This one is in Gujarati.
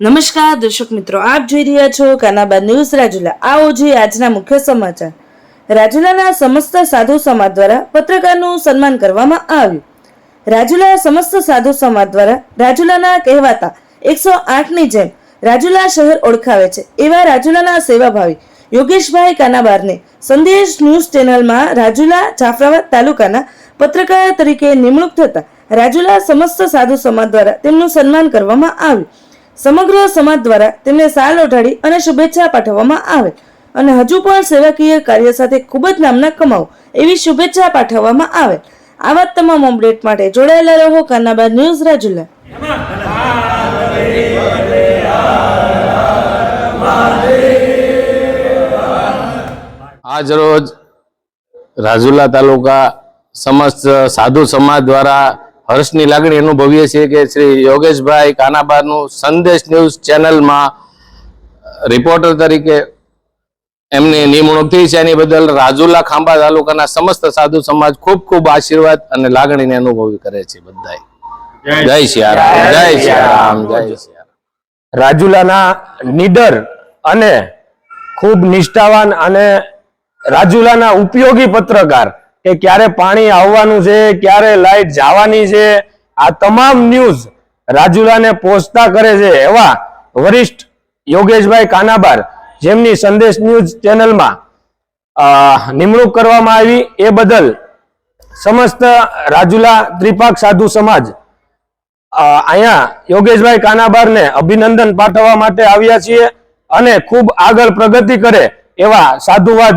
નમસ્કાર, દર્શક મિત્રો, આપ જોઈ રહ્યા છો કાનાબા ન્યૂઝ રાજુલા. આવો જોઈએ આજના મુખ્ય સમાચાર. રાજુલાના સમસ્ત સાધુ સમાજ દ્વારા પત્રકારનું સન્માન કરવામાં આવ્યું. રાજુલા સમસ્ત સાધુ સમાજ દ્વારા રાજુલાના કહેવાતા એકસો આઠની જેમ રાજુલા શહેર ઓળખાવે છે. એવા રાજુલાના સેવાભાવી યોગેશભાઈ કાનાબારને સંદેશ ન્યૂઝ ચેનલમાં રાજુલા જાફરાબાદ તાલુકાના પત્રકાર તરીકે નિમણૂક થતા રાજુલા સમસ્ત સાધુ સમાજ દ્વારા તેમનું સન્માન કરવામાં આવ્યું. સમગ્ર સમાજ દ્વારા તેમને સાલ ઓઢાડી અને શુભેચ્છા પાઠવવામાં આવે. અને હજુ પણ સેવાકીય કાર્ય સાથે ખૂબ જ નામના કમાવો એવી શુભેચ્છા પાઠવવામાં આવે. આવા તમામ અપડેટ માટે જોડાયેલા રહો કાનાબાદ ન્યૂઝ રાજુલા. આજરોજ રાજુલા તાલુકા સમસ્ત સાધુ સમાજ દ્વારા હર્ષની લાગણી અનુભવીએ છીએ કે શ્રી યોગેશભાઈ કાનાબારનું સંદેશ ન્યૂઝ ચેનલમાં રિપોર્ટર તરીકે એમની નિમણૂક થઈ છે. એની બદલ રાજુલા ખાંભા તાલુકાના સમસ્ત સાધુ સમાજ ખૂબ ખૂબ આશીર્વાદ અને લાગણીને અનુભવી કરે છે બધા જય સિયારામ જય સિયારામ જય સિયારામ રાજુલાના નીડર અને ખૂબ નિષ્ઠાવાન અને રાજુલાના ઉપયોગી પત્રકાર કે ક્યારે પાણી આવવાનું છે, ક્યારે લાઈટ જવાની છે, આ તમામ ન્યૂઝ રાજુલાને પહોંચતા કરે છે એવા વરિષ્ઠ યોગેશભાઈ કાનાબાર, જેમની સંદેશ ન્યૂઝ ચેનલમાં નિમણૂક કરવામાં આવી. એ બદલ સમસ્ત રાજુલા ત્રિપાક સાધુ સમાજ અહીંયા યોગેશભાઈ કાનાબારને અભિનંદન પાઠવવા માટે આવ્યા છીએ અને ખૂબ આગળ પ્રગતિ કરે એવા સાધુવાદ